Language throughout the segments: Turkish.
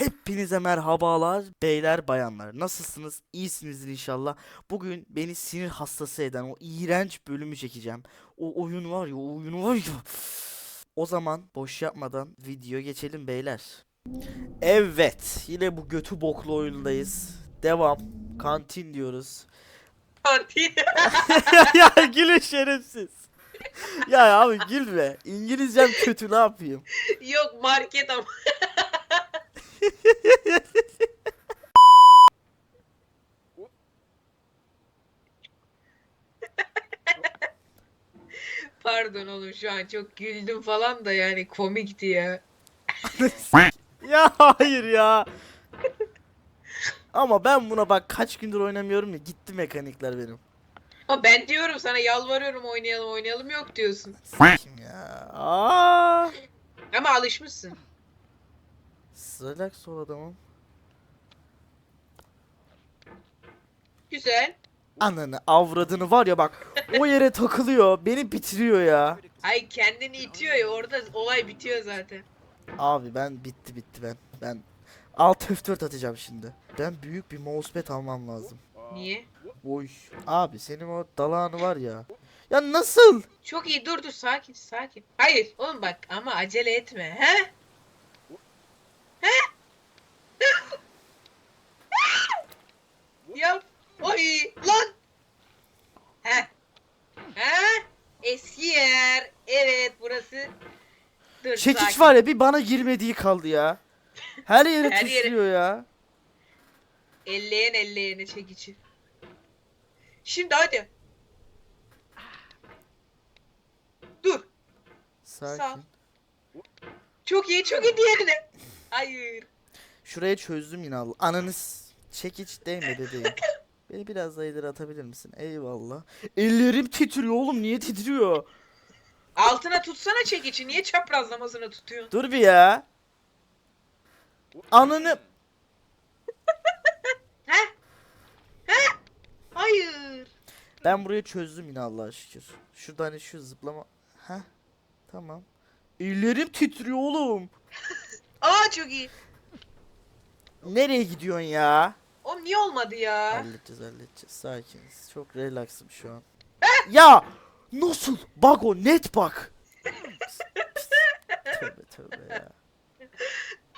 Hepinize merhabalar beyler bayanlar. Nasılsınız? İyisinizdir inşallah. Bugün beni sinir hastası eden o iğrenç bölümü çekeceğim. O oyun var ya, o oyun var ya. O zaman boş yapmadan video geçelim beyler. Evet, yine bu götü boklu oyundayız. Devam. Kantin diyoruz. Kantin. ya gülün şerefsiz. ya abi gülme. İngilizcem kötü ne yapayım? Yok market ama. Pardon oğlum şu an çok güldüm falan da yani komikti ya. Ya hayır ya. Ama ben buna bak kaç gündür oynamıyorum ya gitti mekanikler benim. Ama ben diyorum sana yalvarıyorum oynayalım oynayalım yok diyorsun. Kim ya? Aa! Ama alışmışsın. Relax ol adamım. Güzel. Ananı avradını var ya bak o yere takılıyor beni bitiriyor ya. Ay kendini itiyor ya orada olay bitiyor zaten. Abi ben bitti bitti ben. Ben alt F4 atacağım şimdi. Ben büyük bir mousepad almam lazım. Niye? Oy. Abi senin o dalağını var ya. Ya nasıl? Çok iyi dur dur sakin sakin. Hayır oğlum bak ama acele etme he? He? Yap. Oy lan. He. He? Eski yer. Evet burası. Dur Çekiç sakin. var ya bir bana girmediği kaldı ya. Her yere Her yere- tuşluyor ya. Elleyen elleyene çekici. Şimdi hadi. Dur. Sakin. Çok iyi çok iyi diğerine. Hayır. Şuraya çözdüm yine Allah. Ananız çekiç değme bebeğim. Beni biraz daha ileri atabilir misin? Eyvallah. Ellerim titriyor oğlum niye titriyor? Altına tutsana çekici. Niye çaprazlamasına tutuyorsun? Dur bir ya. Ananı He? He? Hayır. ben burayı çözdüm yine Allah'a şükür. Şurada hani şu zıplama. Heh. Tamam. Ellerim titriyor oğlum. Aa çok iyi. Nereye gidiyorsun ya? O niye olmadı ya? Halledeceğiz halledeceğiz. Sakiniz. Çok relaxım şu an. ya! Nasıl? Bak o net bak. tövbe tövbe ya.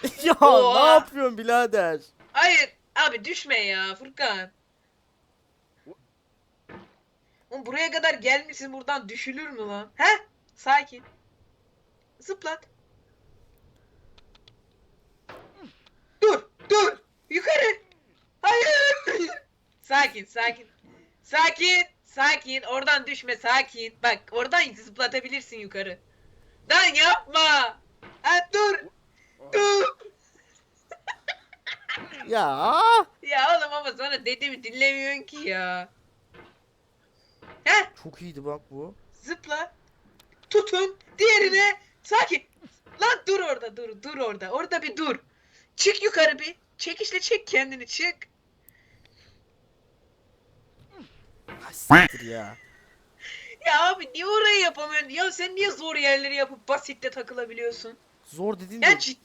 ya Oha. ne yapıyorsun birader? Hayır. Abi düşme ya Furkan. Oğlum buraya kadar gelmişsin buradan düşülür mü lan? He? Sakin. Zıplat. Dur, dur. Yukarı. Hayır. sakin, sakin. Sakin, sakin. Oradan düşme, sakin. Bak, oradan zıplatabilirsin yukarı. Lan yapma. Ha, dur. Dur. Ya Ya oğlum ama sana dediğimi dinlemiyorsun ki ya. Heh çok iyiydi bak bu. zıpla. Tutun. Diğerine. Sakin. Lan dur orada dur. Dur orada. Orada bir dur. Çık yukarı bir. Çekişle çek kendini çık. Ha, Siktir ya. Ya abi niye orayı yapamıyorsun? Ya sen niye zor yerleri yapıp basitte takılabiliyorsun? Zor dedin Ya de. cid-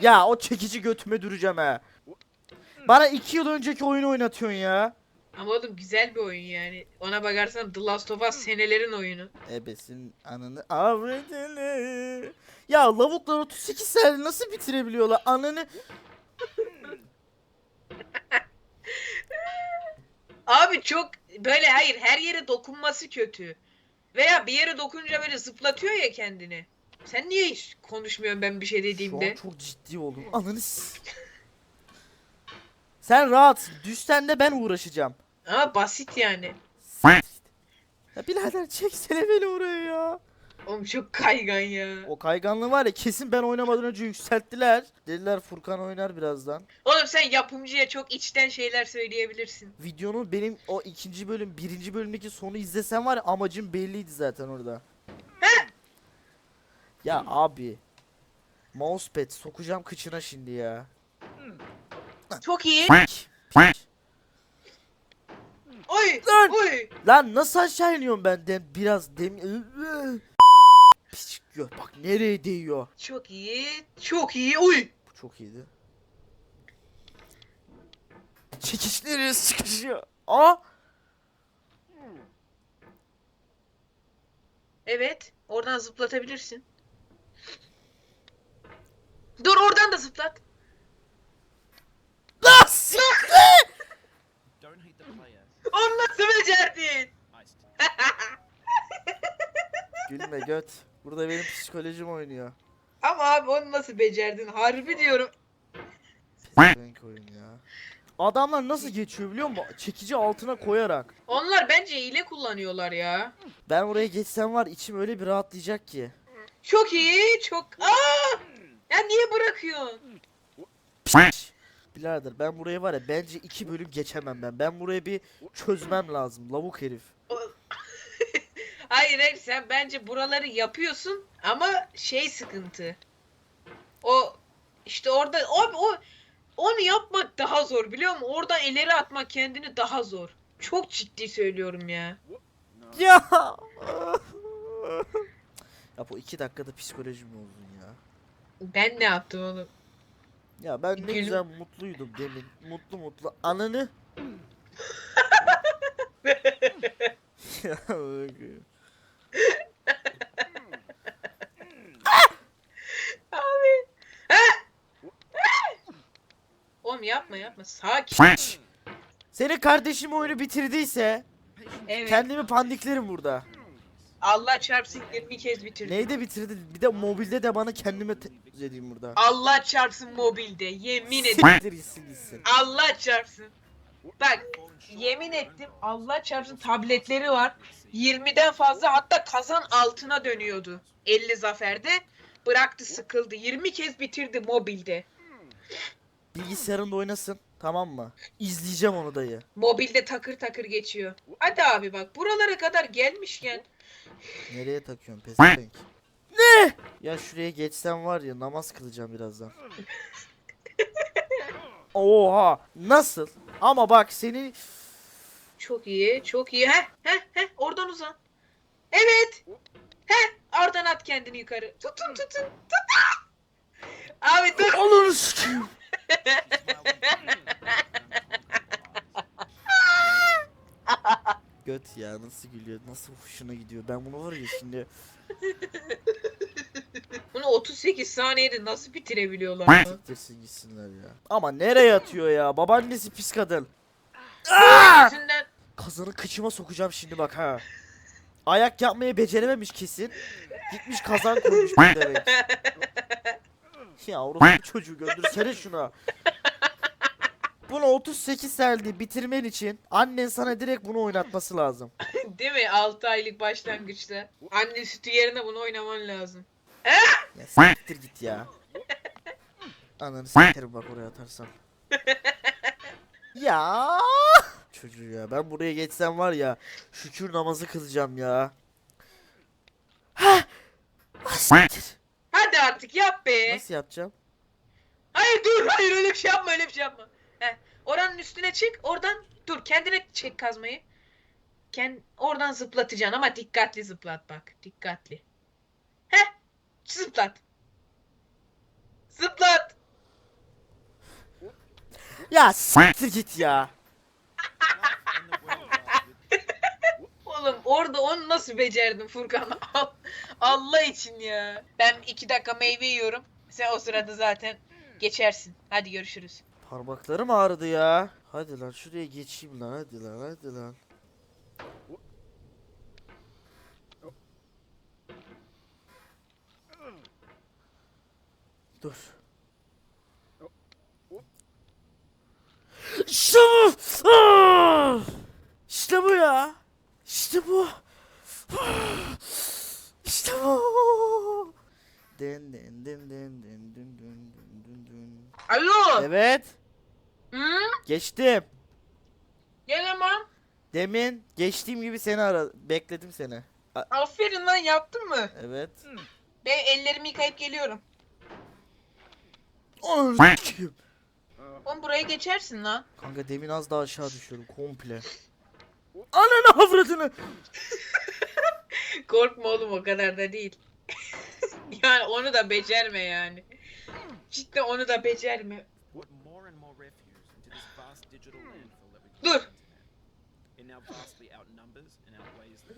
Ya o çekici götüme duracağım ha. Bana iki yıl önceki oyunu oynatıyorsun ya. Ama oğlum güzel bir oyun yani. Ona bakarsan The Last of Us senelerin oyunu. Ebesin ananı avradını. Ya lavuklar 38 sene nasıl bitirebiliyorlar ananı? Abi çok böyle hayır her yere dokunması kötü. Veya bir yere dokununca böyle zıplatıyor ya kendini. Sen niye hiç konuşmuyorsun ben bir şey Şu an dediğimde? çok ciddi oldum. Ananı s- Sen rahat. Düşsen de ben uğraşacağım. Ama basit yani. Ya birader çeksene beni oraya ya. Oğlum çok kaygan ya. O kayganlığı var ya kesin ben oynamadan önce yükselttiler. Dediler Furkan oynar birazdan. Oğlum sen yapımcıya çok içten şeyler söyleyebilirsin. Videonun benim o ikinci bölüm, birinci bölümdeki sonu izlesen var ya amacım belliydi zaten orada. ya abi. Mousepad sokacağım kıçına şimdi ya. Çok iyi. Oy. Lan! Oy. Lan nasıl aşağı iniyorum ben dem biraz dem Gör bak nereye değiyor. Çok iyi. Çok iyi. Oy. Bu çok iyiydi. Çekişleri sıkışıyor. Aa! Evet. Oradan zıplatabilirsin. Dur oradan da zıplat. Nasıl? Onu nasıl becerdin? Gülme göt. Burada benim psikolojim oynuyor. Ama abi onu nasıl becerdin? Harbi diyorum. Renk oyun ya. Adamlar nasıl geçiyor biliyor musun? Çekici altına koyarak. Onlar bence hile kullanıyorlar ya. Ben oraya geçsem var içim öyle bir rahatlayacak ki. Çok iyi, çok... Aa! Ya niye bırakıyorsun? Birader ben buraya var ya bence iki bölüm geçemem ben. Ben buraya bir çözmem lazım lavuk herif. Hayır hayır sen bence buraları yapıyorsun ama şey sıkıntı. O işte orada abi o onu yapmak daha zor biliyor musun? Oradan ileri atmak kendini daha zor. Çok ciddi söylüyorum ya. Ya. ya bu iki dakikada psikolojim bozdun ya. Ben ne yaptım oğlum? Ya ben ne Gülüm- güzel mutluydum demin. Mutlu mutlu. Ananı. ya bak. Abi. Oğlum yapma yapma. Sakin. Senin kardeşim oyunu bitirdiyse Evet. kendimi pandiklerim burada. Allah çarpsın 20 kez bitirdim. Neyde bitirdi? Bir de mobilde de bana kendime te- edeyim burada. Allah çarpsın mobilde. Yemin ederim. Siktir gitsin gitsin. Allah çarpsın. Bak yemin ettim Allah çarpsın tabletleri var. 20'den fazla hatta kazan altına dönüyordu. 50 zaferde. Bıraktı sıkıldı. 20 kez bitirdi mobilde. Bilgisayarında oynasın. Tamam mı? İzleyeceğim onu dayı. Mobilde takır takır geçiyor. Hadi abi bak buralara kadar gelmişken. Nereye takıyorsun pezevenk? Ne? Ya şuraya geçsem var ya namaz kılacağım birazdan. Oha! Nasıl? Ama bak seni Çok iyi çok iyi. Heh heh heh oradan uzan. Evet. Heh oradan at kendini yukarı. Tutun tutun tutun. Abi dur. Sikeyim. Göt ya nasıl gülüyor nasıl hoşuna gidiyor ben bunu var ya şimdi Bunu 38 saniyede nasıl bitirebiliyorlar? siktirsin gitsinler ya ama nereye atıyor ya babaannesi pis kadın Aa! Yüzünden Kazanı kıçıma sokacağım şimdi bak ha Ayak yapmayı becerememiş kesin Gitmiş kazan koymuş bir demek Ya orospu çocuğu göndürsene şuna Bunu 38 selde bitirmen için annen sana direkt bunu oynatması lazım. Değil mi? 6 aylık başlangıçta. Anne sütü yerine bunu oynaman lazım. Ya siktir git ya. Ananı sikerim bak oraya atarsan. ya. Çocuğu ya ben buraya geçsem var ya şükür namazı kılacağım ya. Hah! Ah, siktir. Hadi artık yap be. Nasıl yapacağım? Hayır dur hayır öyle bir şey yapma öyle bir şey yapma. Heh, oranın üstüne çık oradan dur kendine çek kazmayı. Kend, oradan zıplatacaksın ama dikkatli zıplat bak dikkatli. Zıplat. Zıplat. Ya siktir git ya. Oğlum orada onu nasıl becerdin Furkan? Allah için ya. Ben iki dakika meyve yiyorum. Sen o sırada zaten geçersin. Hadi görüşürüz. Parmaklarım ağrıdı ya. Hadi lan şuraya geçeyim lan hadi lan hadi lan. Dur. İşte bu. Ah! İşte bu ya. İşte bu. İşte bu. Den den den den den den den den den den. Alo. Evet. Hı? Geçtim. Gel hemen. Demin geçtiğim gibi seni ara bekledim seni. A- Aferin lan yaptın mı? evet. Ben ellerimi yıkayıp geliyorum. Ananı sikeyim. Oğlum buraya geçersin lan. Kanka demin az daha aşağı düşüyorum komple. Ananı avradını. Korkma oğlum o kadar da değil. yani onu da becerme yani. Cidden onu da becerme. Dur.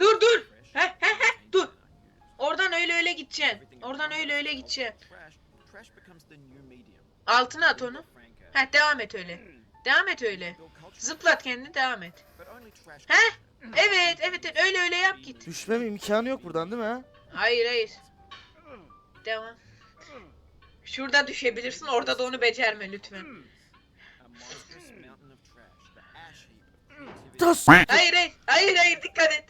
Dur, dur. Heh, heh, heh, dur. Oradan öyle öyle gideceksin. Oradan öyle öyle gideceksin. Altına at onu. Heh devam et öyle. Devam et öyle. Zıplat kendini devam et. Heh. Evet evet evet öyle öyle yap git. Düşmem imkanı yok buradan değil mi ha? Hayır hayır. Devam. Şurada düşebilirsin orada da onu becerme lütfen. Tas. Hayır hayır hayır hayır dikkat et.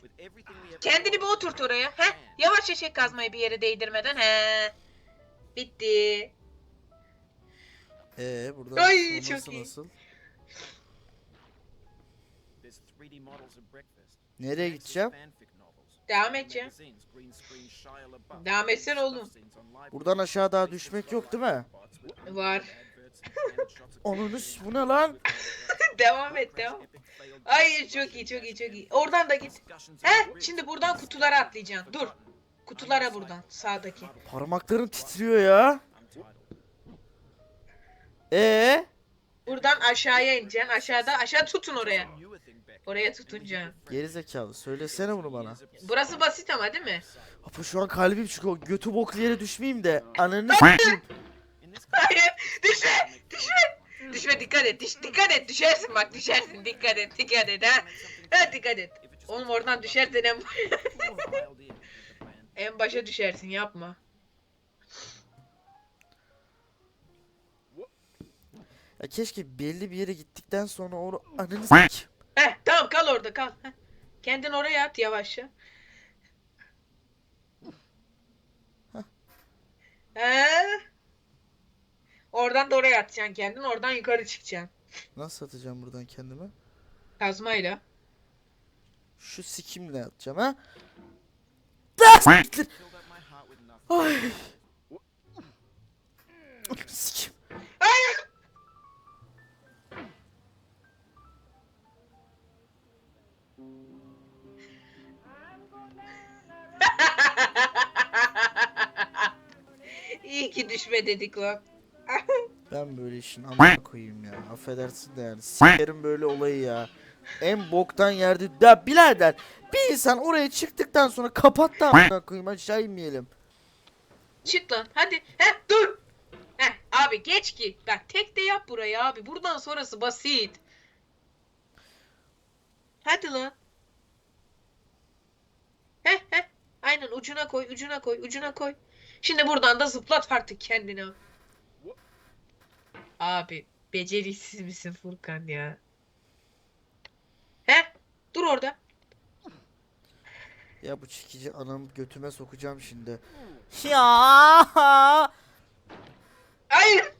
Kendini bir oturt oraya. Heh. Yavaş çek kazmayı bir yere değdirmeden. He. Bitti. Ee buradan Ay, sonrası çok iyi. nasıl? There's 3D models of breakfast. Nereye gideceğim? Devam edeceğim. Devam stuff oğlum. Buradan aşağı daha düşmek yok değil mi? Var. creators. bu ne lan? Devam et devam. Hayır çok iyi çok iyi çok iyi. Oradan da git. He şimdi buradan kutulara atlayacaksın. Dur. Kutulara buradan sağdaki. Parmaklarım titriyor ya. Ee? Buradan aşağıya ineceksin. Aşağıda aşağı tutun oraya. Oraya tutunca. Geri zekalı söylesene bunu bana. Burası basit ama değil mi? Apa şu an kalbim çıkıyor. Götü boklu yere düşmeyeyim de. Ananı s**eyim. Hayır. Düşme. Düşme. Düşme dikkat et. Düş, dikkat et. Düşersin bak düşersin. Dikkat et. Dikkat et ha. Ha dikkat et. Oğlum oradan düşersen en, en başa düşersin yapma. Ya keşke belli bir yere gittikten sonra onu ananı s**eyim. Heh tamam kal orada kal. Heh. Kendin oraya at yavaşça. He? Oradan da oraya atacaksın kendin. Oradan yukarı çıkacaksın. Nasıl atacağım buradan kendimi? Kazmayla. Şu sikimle atacağım ha. Da siktir. Ay. Sikim. Hayır. İyi ki düşme dedik lan. Ben böyle işin amına koyayım ya. Affedersin de yani. Sikerim böyle olayı ya. En boktan yerde. Ya birader bir insan oraya çıktıktan sonra kapat da amına koyayım aşağı inmeyelim. Çık lan hadi. Heh dur. Heh abi geç ki. Bak tek de yap burayı abi. Buradan sonrası basit. Hadi lan. Heh heh. Aynen ucuna koy ucuna koy ucuna koy. Şimdi buradan da zıplat artık kendini. Abi beceriksiz misin Furkan ya? Heh dur orada. Ya bu çekici anam götüme sokacağım şimdi. Ya. Hayır.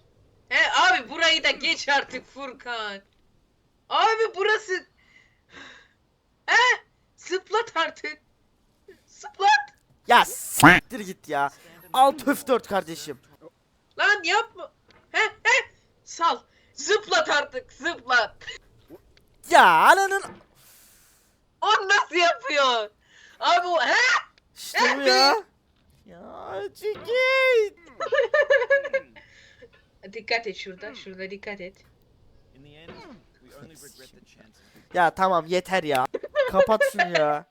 He abi burayı da geç artık Furkan. Abi burası. He zıplat artık. Zıplat. Ya siktir git ya. Alt öf dört kardeşim. Lan yapma. He he. Sal. Zıplat artık zıplat. Ya ananın. O nasıl yapıyor? Abi o he. İşte bu ya. Ya çekil. dikkat et şurada. Şurada dikkat et. Ya tamam yeter ya. Kapat şunu ya.